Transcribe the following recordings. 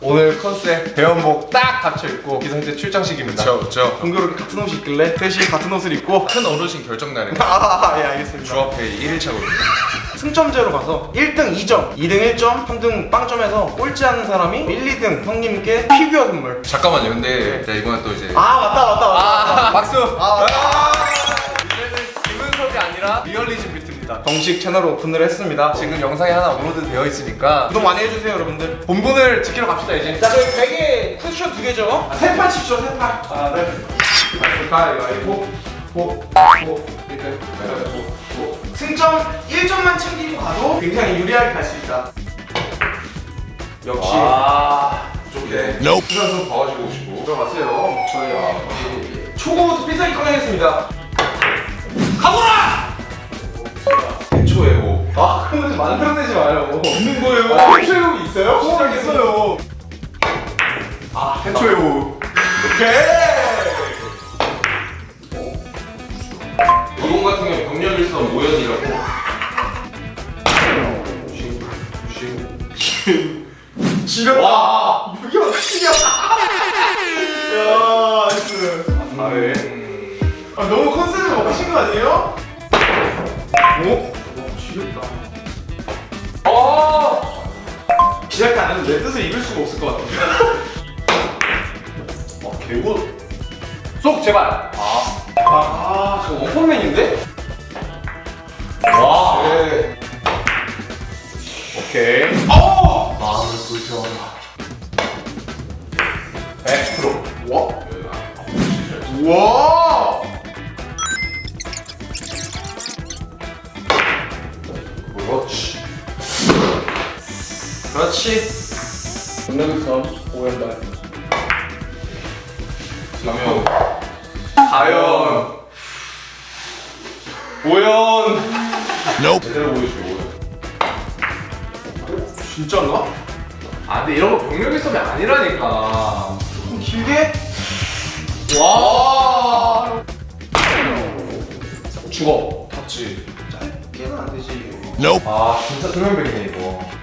오늘 컨셉 배원복 딱 갖춰 입고 기성제 출장식입니다. 저, 저. 공교롭게 같은 옷이 있길래 셋이 같은 옷을 입고 큰 어르신 결정 날에 아, 예, 알겠습니다. 주합회 1일차거든요. 승점제로 가서 1등 2점, 2등 1점, 3등 빵점에서 꼴찌 하는 사람이 1, 2등 형님께 피규어 선물. 잠깐만요. 근데 자, 이번에 또 이제 아, 맞다, 맞다, 맞다. 아, 박수. 아, 이 비트입니다. 정식 채널을 오픈을 했습니다. 지금 영상이 하나 업로드 되어 있으니까 구독 많이 해주세요, 여러분들. 본분을 지키러 갑시다 이제. 자, 그럼 베개 쿠션 두 개죠? 세판 칩시오, 세 판. 아, 네. 가위바위보, 보, 보, 이렇게. 가위바위보, 보. 승점 1점만 챙기고 가도 굉장히 유리하게 갈 수 있다. 역시. 좋게. Nope. 수산 좀 도와주고 오시고. 들어가세요. 저희 초고부터 필살기 꺼내겠습니다. 가보라! 해초의 호. 아, 그런 거 만들어내지 마요. 있는 거예요. 아, 해초용 있어요? 시작했어요. 아, 해초의 호. 이공 같은 경우 병력 일선 모연이라고. 지렸다. 와, 이게 어떻게 야, 나이스. 아, 왜? 아, 너무 컨셉을 먹으신 거 아니에요? 오? 지렸다. 어! 시작도 안 해도 내 뜻을 읽을 수가 없을 것 같아. 어, 개구. 쏙 제발. 아. 아, 저 원펀맨인데? 와. 네. 오케이. 어! 마음을 불태워라. 100%. 와? 우와! 그렇지. 동네극선 오연발. 그러면 과연. 오연. 제대로 보여주고. 진짜인가? 아 근데 이런 거 병력의 섭이 아니라니까. 좀 길게? 와. 죽어. 탔지. 짧게는 안 되지. 아 진짜 조명백이네 이거.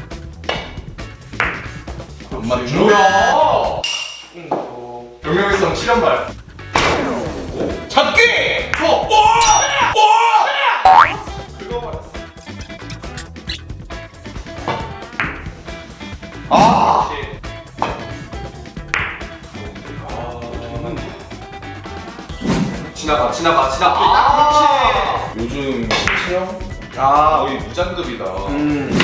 안 맞죠? 뭐야? 조금 더. 병력의 섭 7연발. 잡기. 어. 긁어버렸어. 아! 지나가 지나가 지나가. 아, 요즘 신체형 아, 거의 무장급이다. 음.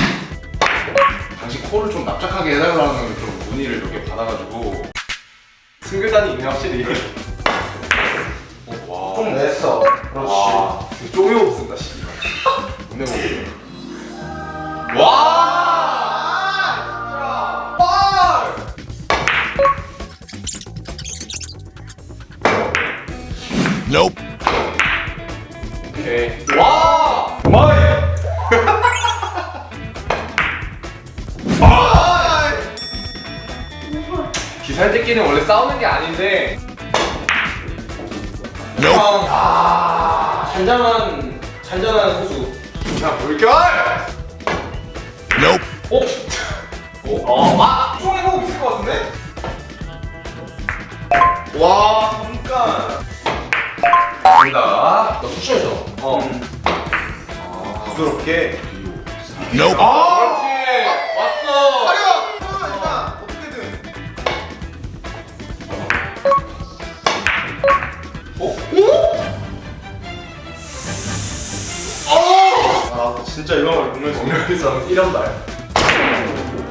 당신 코를 좀 납작하게 해달라는 그런 문의를 몇 개 받아가지고. 싱글단이 있네, 확실히. 와. 좀 냈어. 그렇지. 와. 쪼개 씨. 못 내보게. 와. 기살들끼리는 원래 싸우는 게 아닌데. 형. 아. 잔잔한, 잔잔한 소수. 자, 물결! 오! 오, 어, 아! 총에 호흡 있을 것 같은데? 와, 잠깐. 갑니다. 너 쿠션이죠? 어. 아, 부드럽게. 아, 진짜 이런 걸 보면서. 공룡에서 1연발.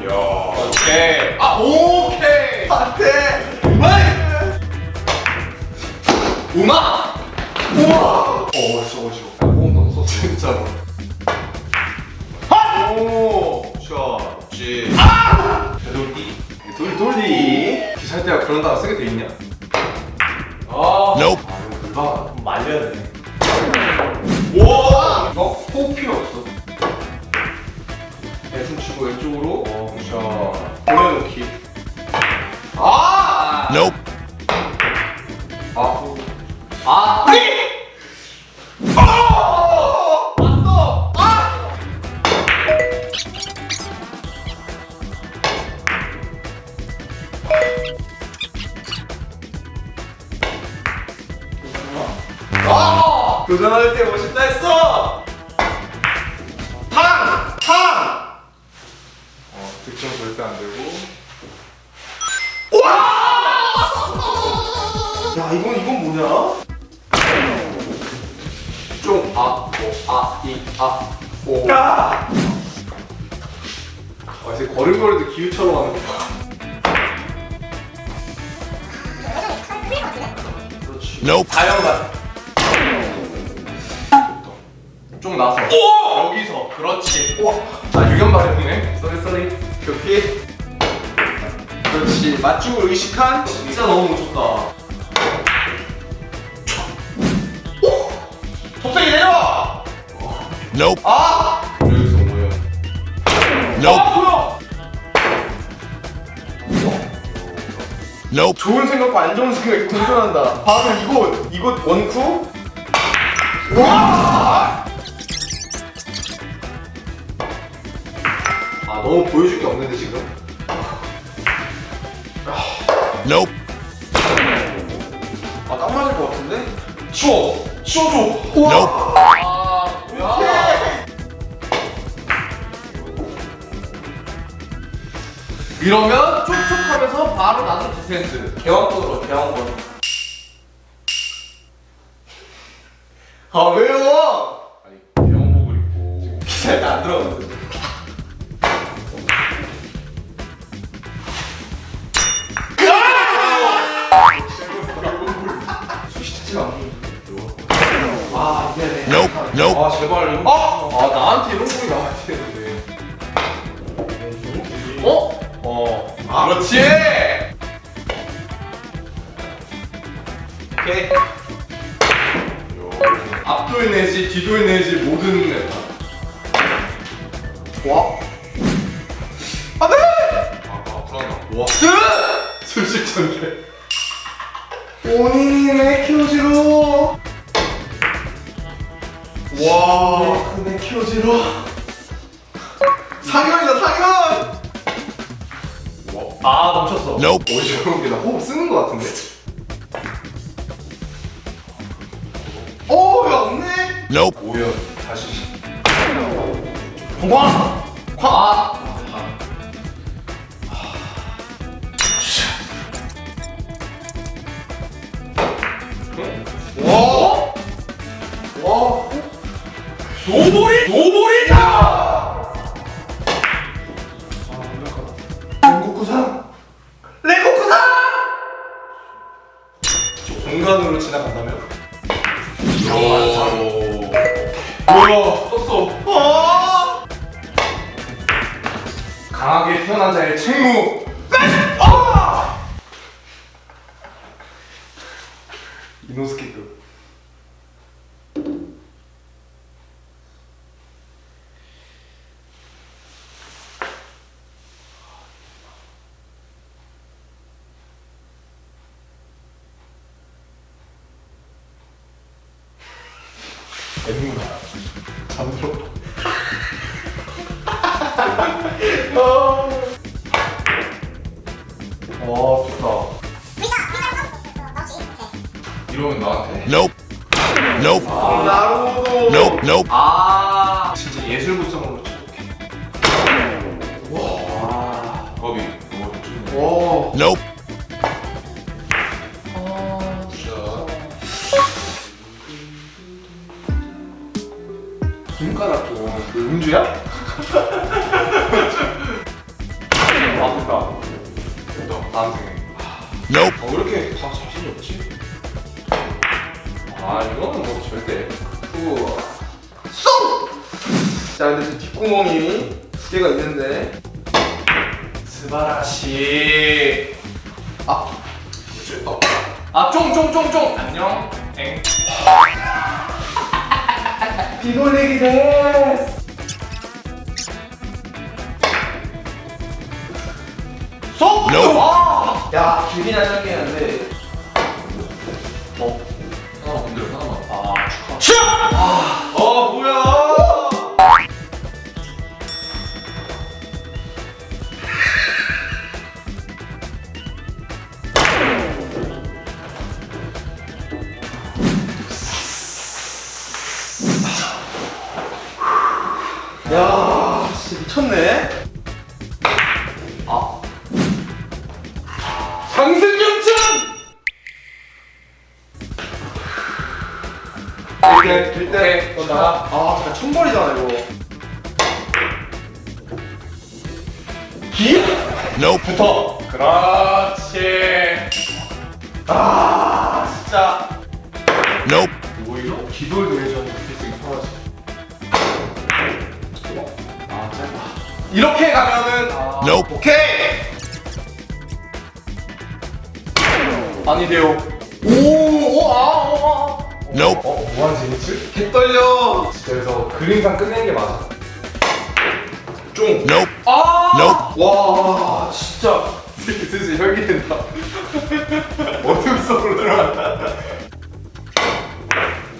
이야. 오케이. 아, 오케이! 안 돼! 우마! 우와! 어, 쉬워, 쉬워. 호흡 넣었어, 진짜로. 오! 샤, 그렇지. 되돌기. 돌돌이. 기살 때가 그런 단어 쓰게 돼 있냐? 아, Nope. 아, 이거 불가. 말려야 되네. 우와! 어? 호흡 필요 없어. 도전할 때 멋있다 했어 탕! 탕! 어, 득점 절대 안 되고. 야 이건 이건 뭐냐? 좀, 아, 오, 아, 이, 아, 오. 야! 아, 이제 걸음걸이도 기우처럼 하는 거. 다양한 좀 나서. 오! 여기서. 그렇지. 아, 유견 발했네. 쏘리 쏘리 교피 그렇지 맞춤을 의식한 진짜 너무 멋졌다 오! 갑자기 내려와 Nope. 아! 여기서 뭐야? Nope. 아 뭐야 Nope. 좋은 생각과 안 좋은 생각이 공존한다 바로 이곳 이곳 원쿠 와! 너무 보여줄 게 없는데, 지금? Nope. 아, 땀 맞을 것 같은데? 치워! 치워줘! Nope. 아, 뭐야? 이러면 촉촉하면서 바로 나도 디펜스. 대왕권으로, 대왕권. 아, 왜요? 아니, 대원복을 입고. 기사에 안 들어갔는데. Nope. 아, 제발. 이런 어? 아, 나한테 이런 공이 나와야 되는데. 어? 어. 아, 그렇지! 오케이. 앞돌 내지, 뒤돌 내지, 모든 냈다. 와. 안 돼! 아, 아, 불안하다. 와. 으! 술식 전개. 본인의 키오지로. 와. 근데 키오지로. 상현이다, 상현! 아. Nope. 어지러운 게나 호흡 쓰는 거 같은데? 오, 왜 없네? Nope. 오연, 다시. 와! 아! 와! 와! 노보리! 노보리다! 아, 완벽하다. 공간으로 지나간다면? 오. 뭐야, 떴어. 아! 강하게 태어난 자의 책무. 아! 이노스케급. 엠무다. 잠들어. 와, 좋다. 이러면 나한테. Nope. Nope. 나루도. Nope. Nope. 아. 진짜 예술 구성으로 쳐볼게. 와. 법이 너무 좋네. 와. Nope. 음주야? 아프다. 됐다. 다음 생에. 어, 왜 이렇게 다 자신이 없지? 아, 이거는 뭐 절대. 우와. 쏙! 자, 근데 지금 뒷구멍이 두 개가 있는데. 스바라시. 아, 뭐지? 아, 아, 쫑, 쫑, 쫑, 쫑. 안녕. 엥. 비 돌리기 데스. 야, 길긴 한 장기였는데. 어? 하나 건드려, 하나만. 아, 축하. 슈! 아, 어, 뭐야! 나가. 아, 진짜 천벌이잖아 이거. 기? 붙어. 그렇지. 아, 진짜. Nope. 오히려 기도에도 해줘. 필승이 편하지. 아 짧아. 이렇게 가면은 아, Nope. 오케이. 아니래요. 오, 오, 아, 오, 아. Nope. 어 무한 진출? 개 떨려. 진짜 그래서 그림상 끝내는 게 맞아. 쫑. Nope. 아. Nope. 와, 진짜. 슬슬 혈기 된다. 어둠 속으로 들어간다.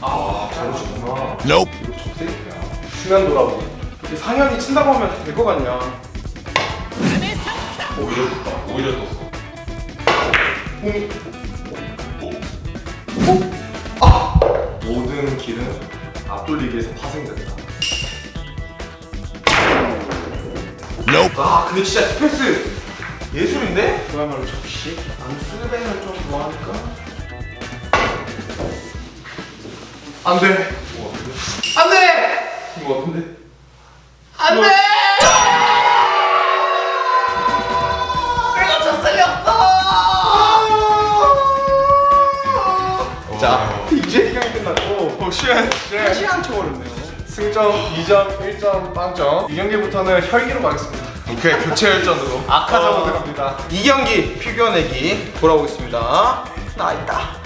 아, 잘못했구나. Nope. 이거 적색이야. 수면 돌아보기. 이렇게 상현이 친다고 하면 될거 같냐? 오히려 떴다. 오히려 떴어. 홈이. 오. 아. 모든 길은 앞돌리기 위해서 파생된다. Nope. 아, 근데 진짜 스페이스 예술인데? 그야말로 접시. 안쓰베는 좀 뭐하니까. 안 돼. 뭐? 안 돼. 이거 같은데? 안 돼. 시간 한 시간 쳐버렸네요. 승점 2점, 1점, 빵점. 이 경기부터는 혈기로 가겠습니다. 오케이 교체 열전으로 아카자로 어, 들어갑니다. 이 경기 피규어 내기 돌아오겠습니다. 나 있다.